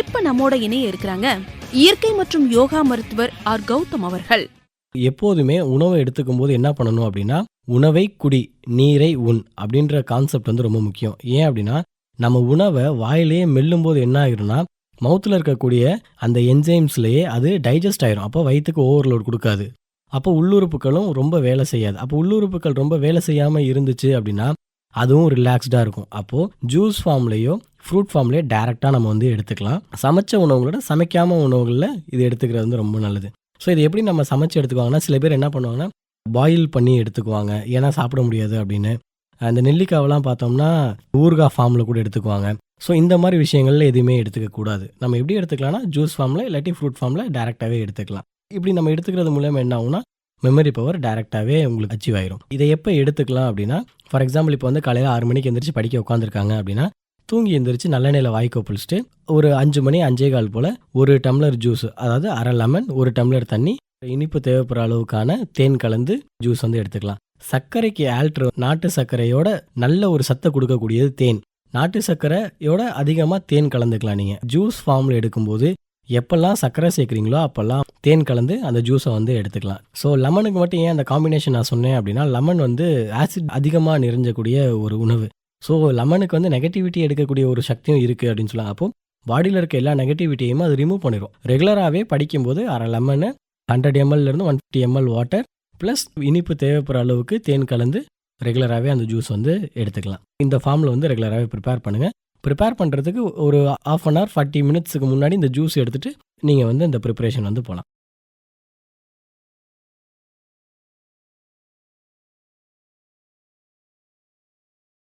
இப்ப நம்மோட இணைய இருக்கிறாங்க. இயற்கை மற்றும் யோகா மருத்துவர் ஆர் கௌதம் அவர்கள். எப்போதுமே உணவை எடுத்துக்கும் போது என்ன பண்ணணும் அப்படின்னா உணவை குடி நீரை உண் அப்படின்ற கான்செப்ட் வந்து ரொம்ப முக்கியம். ஏன் அப்படின்னா நம்ம உணவை வாயிலேயே மெல்லும் போது என்ன ஆகிரும்னா மவுத்தில் இருக்கக்கூடிய அந்த என்ஜைம்ஸ்லேயே அது டைஜஸ்ட் ஆயிரும். அப்போ வயிற்றுக்கு ஓவர்லோட் கொடுக்காது. அப்போ உள்ளுறுப்புகளும் ரொம்ப வேலை செய்யாது. அப்போ உள்ளுறுப்புகள் ரொம்ப வேலை செய்யாமல் இருந்துச்சு அப்படின்னா அதுவும் ரிலாக்ஸ்டாக இருக்கும். அப்போது ஜூஸ் ஃபார்ம்லேயோ ஃப்ரூட் ஃபார்ம்லேயே டேரெக்டாக நம்ம வந்து எடுத்துக்கலாம். சமைச்ச உணவுகளோட சமைக்காமல் உணவுகளில் இது எடுத்துக்கிறது வந்து ரொம்ப நல்லது. ஸோ இது எப்படி நம்ம சமைச்சு எடுத்துக்குவாங்கன்னா சில பேர் என்ன பண்ணுவாங்கன்னா பாயில் பண்ணி எடுத்துக்குவாங்க. ஏன்னா சாப்பிட முடியாது அப்படின்னு. அந்த நெல்லிக்காவெல்லாம் பார்த்தோம்னா ஊறுகாய் ஃபார்மில் கூட எடுத்துக்குவாங்க. ஸோ இந்த மாதிரி விஷயங்களில் எதுவுமே எடுத்துக்க கூடாது. நம்ம எப்படி எடுத்துக்கலாம்னா ஜூஸ் ஃபார்மில் இல்லாட்டி ஃப்ரூட் ஃபார்மில் டேரெக்டாகவே எடுத்துக்கலாம். இப்படி நம்ம எடுத்துக்கிறது மூலயமா என்ன ஆகும்னா மெமரி பவர் டேரெக்டாகவே உங்களுக்கு அச்சீவ் ஆயிரும். இதை எப்போ எடுத்துக்கலாம் அப்படின்னா ஃபார் எக்ஸாம்பிள் இப்போ வந்து காலையில் ஆறு மணிக்கு எந்திரிச்சு படிக்க உட்காந்துருக்காங்க அப்படின்னா தூங்கி எந்திரிச்சு நல்லெண்ணெயில் வாய்க்கோ புளிச்சுட்டு ஒரு அஞ்சு மணி அஞ்சே கால் போல் ஒரு டம்ளர் ஜூஸ் அதாவது அரை லெமன் ஒரு டம்ளர் தண்ணி இனிப்பு தேவைப்படுற அளவுக்கான தேன் கலந்து ஜூஸ் வந்து எடுத்துக்கலாம். சர்க்கரைக்கு ஆல்ட்ரு நாட்டு சர்க்கரையோட நல்ல ஒரு சத்தை கொடுக்கக்கூடியது தேன். நாட்டு சர்க்கரையோட அதிகமாக தேன் கலந்துக்கலாம் நீங்கள் ஜூஸ் ஃபார்மில் எடுக்கும்போது எப்பெல்லாம் சர்க்கரை சேர்க்குறீங்களோ அப்போல்லாம் தேன் கலந்து அந்த ஜூஸை வந்து எடுத்துக்கலாம். ஸோ லெமனுக்கு மட்டும் ஏன் அந்த காம்பினேஷன் நான் சொன்னேன் அப்படின்னா லெமன் வந்து ஆசிட் அதிகமாக நிறைஞ்சக்கூடிய ஒரு உணவு. ஸோ லெமனுக்கு வந்து நெகட்டிவிட்டி எடுக்கக்கூடிய ஒரு சக்தியும் இருக்குது அப்படின்னு சொல்லலாம். அப்போ பாடியில் இருக்க எல்லா நெகட்டிவிட்டியுமே அது ரிமூவ் பண்ணிடும் ரெகுலராகவே படிக்கும்போது அரை lemon hundred எம்எல்லேருந்து one fifty ml water plus இனிப்பு தேவைப்படுற அளவுக்கு தேன் கலந்து ரெகுலராகவே அந்த ஜூஸ் வந்து எடுத்துக்கலாம். இந்த ஃபார்மில் வந்து ரெகுலராகவே ப்ரிப்பேர் பண்ணுங்கள் ப்ரிப்பேர் பண்ணுறதுக்கு ஒரு ஆஃப் அன் ஹவர் ஃபார்ட்டி மினிட்ஸுக்கு முன்னாடி இந்த ஜூஸ் எடுத்துகிட்டு நீங்கள் வந்து இந்த ப்ரிப்பரேஷன் வந்து போகலாம்